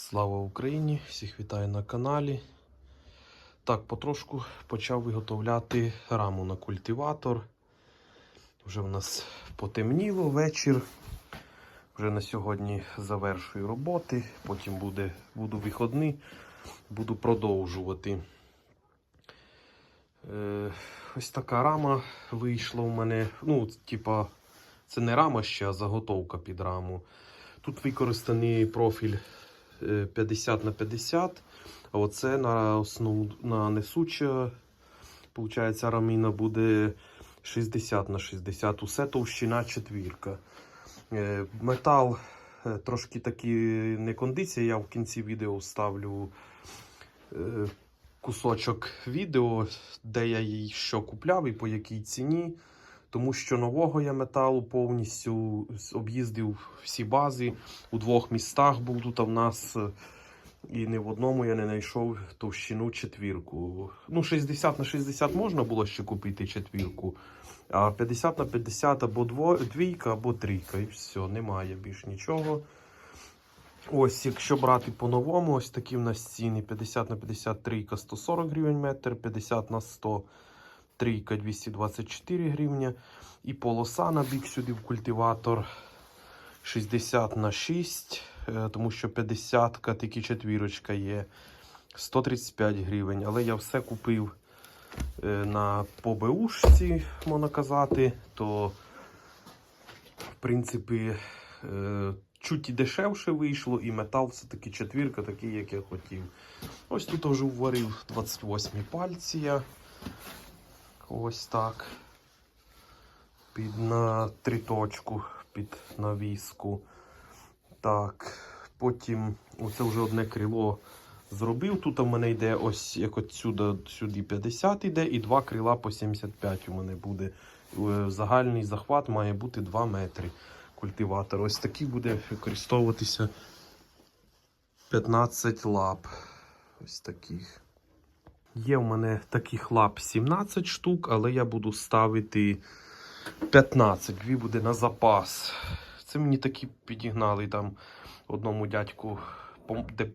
Слава Україні! Всіх вітаю на каналі. Так, потрошку почав виготовляти раму на культиватор. Вже в нас потемніло вечір. Вже на сьогодні завершую роботи. Потім буде, буду виходний, буду продовжувати. Е, ось така рама вийшла у мене. Ну, типа, це не рама ще, а заготовка під раму. Тут використаний профіль 50 на 50, а оце на основу на несуча, виходить, раміна буде 60 на 60. Усе товщина четвірка. Е, Метал е, трошки такі не кондиція. Я в кінці відео вставлю е, кусочок відео, де я її що купляв і по якій ціні. Тому що нового я металу повністю об'їздив всі бази. У двох містах був тут в нас. е, І не в одному я не знайшов товщину четвірку. Ну, 60 на 60 можна було ще купити четвірку. А 50 на 50 або двійка, або трійка. І все, немає більш нічого. Ось, якщо брати по-новому, ось такі в нас ціни: 50 на 50 трійка 140 гривень метр, 50 на 100 трійка 224 гривня. І полоса на бік сюди в культиватор 60 на 6, е, тому що 50 тільки четвірочка є 135 гривень. Але я все купив е, на побеушці, можна казати, то в принципі е, чуть дешевше вийшло, і метал все-таки четвірка, такий, як я хотів. Ось тут вже вварив 28 пальці я. Ось так. Під на триточку, під навіску. Так. Потім оце вже одне крило зробив. Тут у мене йде ось як от сюди, сюди 50 йде, і два крила по 75 у мене буде. Е, Загальний захват має бути 2 метри культиватор. Ось такий буде використовуватися 15 лап. Ось таких. Є в мене таких лап 17 штук, але я буду ставити 15. Дві буде на запас. Це мені такі підігнали там одному дядьку,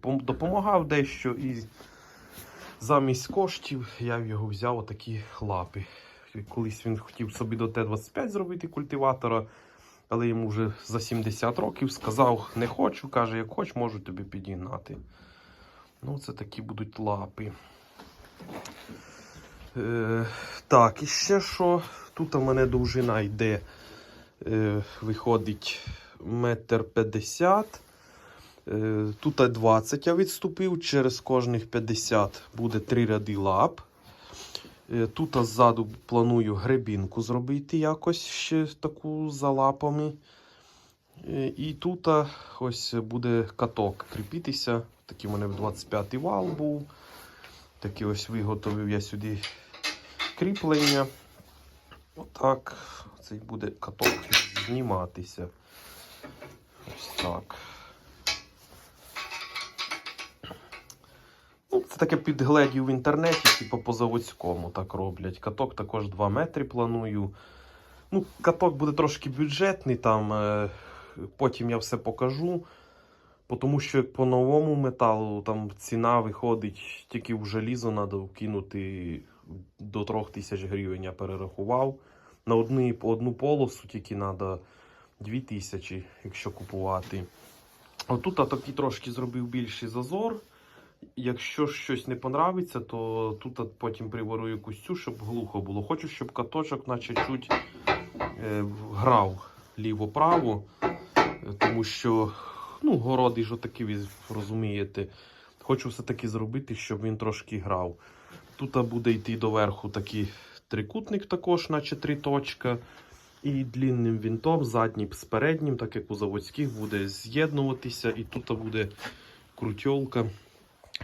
допомагав дещо. І замість коштів я його взяв отакі лапи. Колись він хотів собі до Т-25 зробити культиватора, але йому вже за 70 років сказав, не хочу, каже, як хоч, можу тобі підігнати. Ну, це такі будуть лапи. Е, так, і ще що. Тут у мене довжина йде, е, виходить метр п'ятдесят. Е, тут 20 я відступив, через кожних 50 буде 3 ряди лап. Е, тут ззаду планую гребінку зробити якось ще таку за лапами. Е, І тут ось буде каток кріпітися. Такий у мене 25-й вал був. Такий ось виготовив я сюди кріплення. Отак. Цей буде каток зніматися. Ось так. Ну, це таке підгледів в інтернеті, типу по заводському так роблять. Каток також 2 метри планую. Ну, каток буде трошки бюджетний, там, е, потім я все покажу. Тому що по новому металу там ціна виходить, тільки в желізо треба вкинути до 3 тисяч гривень, я перерахував. На одну, одну полосу тільки треба 2 тисячі, якщо купувати. Отут я такий трошки зробив більший зазор. Якщо щось не понравиться, то тут от потім приворую кустю, щоб глухо було. Хочу, щоб каточок наче чуть е, грав ліво-право, е, тому що ну, городи ж отакі, ви розумієте. Хочу все-таки зробити, щоб він трошки грав. Тут буде йти доверху такий трикутник також, наче три точка. І длінним вінтом, заднім з переднім, так як у заводських, буде з'єднуватися. І тут буде крутьолка,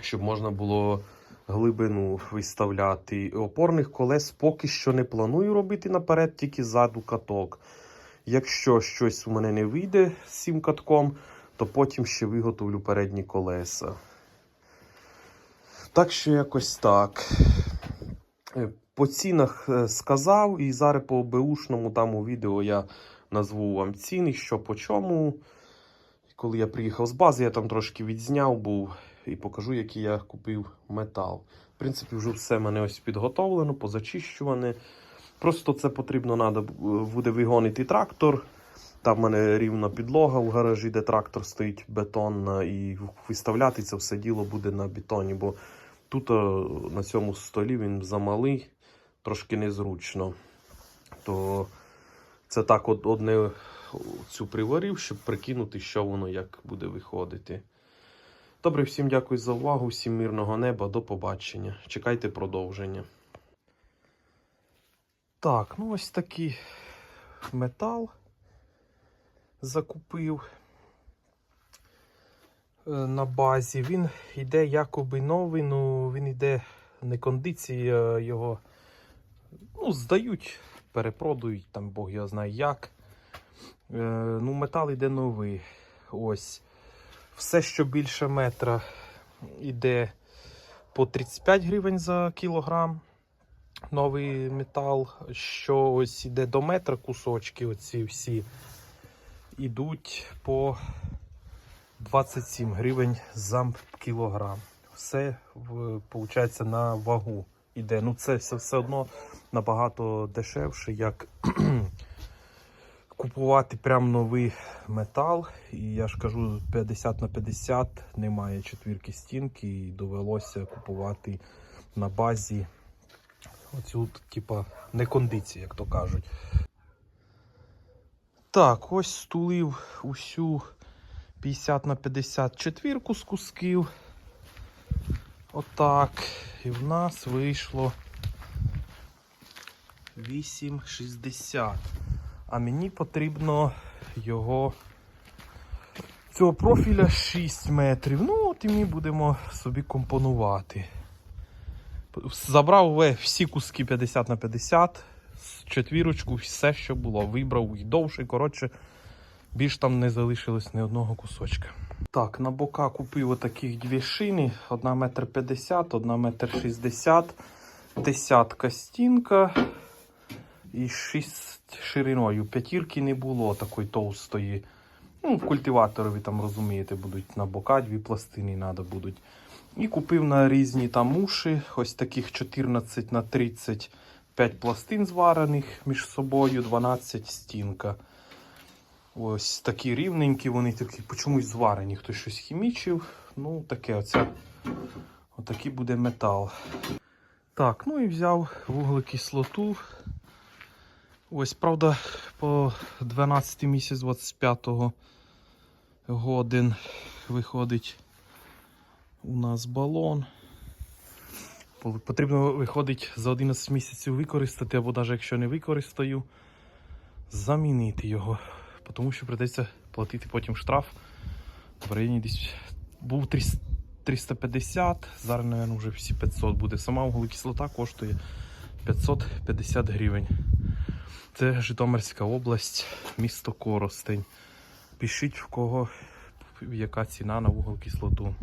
щоб можна було глибину виставляти. Опорних колес поки що не планую робити наперед, тільки ззаду каток. Якщо щось у мене не вийде з цим катком, то потім ще виготовлю передні колеса. Так що якось так. Е, По цінах е, сказав, і зараз по БУшному там у відео я назву вам ціни, що по чому. коли я приїхав з бази, я там трошки відзняв був і покажу, який я купив метал. В принципі, вже все в мене ось підготовлено, позачищуване. Просто це потрібно надо, буде вигонити трактор. Там в мене рівна підлога в гаражі, де трактор стоїть бетонна, і виставляти це все діло буде на бетоні, бо тут е, на цьому столі він замалий, трошки незручно. То це так от одне цю приварив, щоб прикинути, що воно як буде виходити. Добре, всім дякую за увагу, всім мирного неба, до побачення. Чекайте продовження. Так, ну ось такий метал закупив е, на базі. Він йде якоби новий, ну він йде не кондиція його. Ну, здають, перепродають, там Бог його знає як. Е, ну, метал йде новий. Ось. Все, що більше метра, йде по 35 гривень за кілограм. Новий метал, що ось іде до метра кусочки, оці всі, ідуть по 27 гривень за кілограм. Все виходить на вагу іде. Ну це все, все одно набагато дешевше, як купувати прям новий метал. І я ж кажу, 50 на 50 немає четвірки стінки, і довелося купувати на базі. Оцю, типа, не кондиції, як то кажуть. Так, ось стулив усю 50 на 50 четвірку з кусків. Отак. І в нас вийшло 8,60. А мені потрібно його цього профіля 6 метрів. Ну, от і ми будемо собі компонувати. Забрав всі куски 50 на 50, з четвірочку, все, що було. Вибрав і довше, і коротше, більш там не залишилось ні одного кусочка. Так, на бока купив отаких дві шини: одна метр 50, одна метр 60, десятка стінка і 6 шириною. П'ятірки не було такої товстої. Ну, в культиваторі, ви там розумієте, будуть на бока дві пластини треба будуть. І купив на різні там уші, ось таких 14 на 30 5 пластин зварених між собою, 12 стінка. Ось такі рівненькі, вони такі чомусь зварені, хтось щось хімічив. Ну, таке оце. Отакий буде метал. Так, ну і взяв вуглекислоту. Ось, правда, по 12 місяць 25 годин виходить у нас балон. По- Потрібно виходить за 11 місяців використати, або навіть якщо не використаю, замінити його. Тому що придеться платити потім штраф. В районі десь був 300 350, зараз, мабуть, вже всі 500 буде. Сама вуглекислота коштує 550 гривень. Це Житомирська область, місто Коростень. Пишіть в кого яка ціна на вуглекислоту.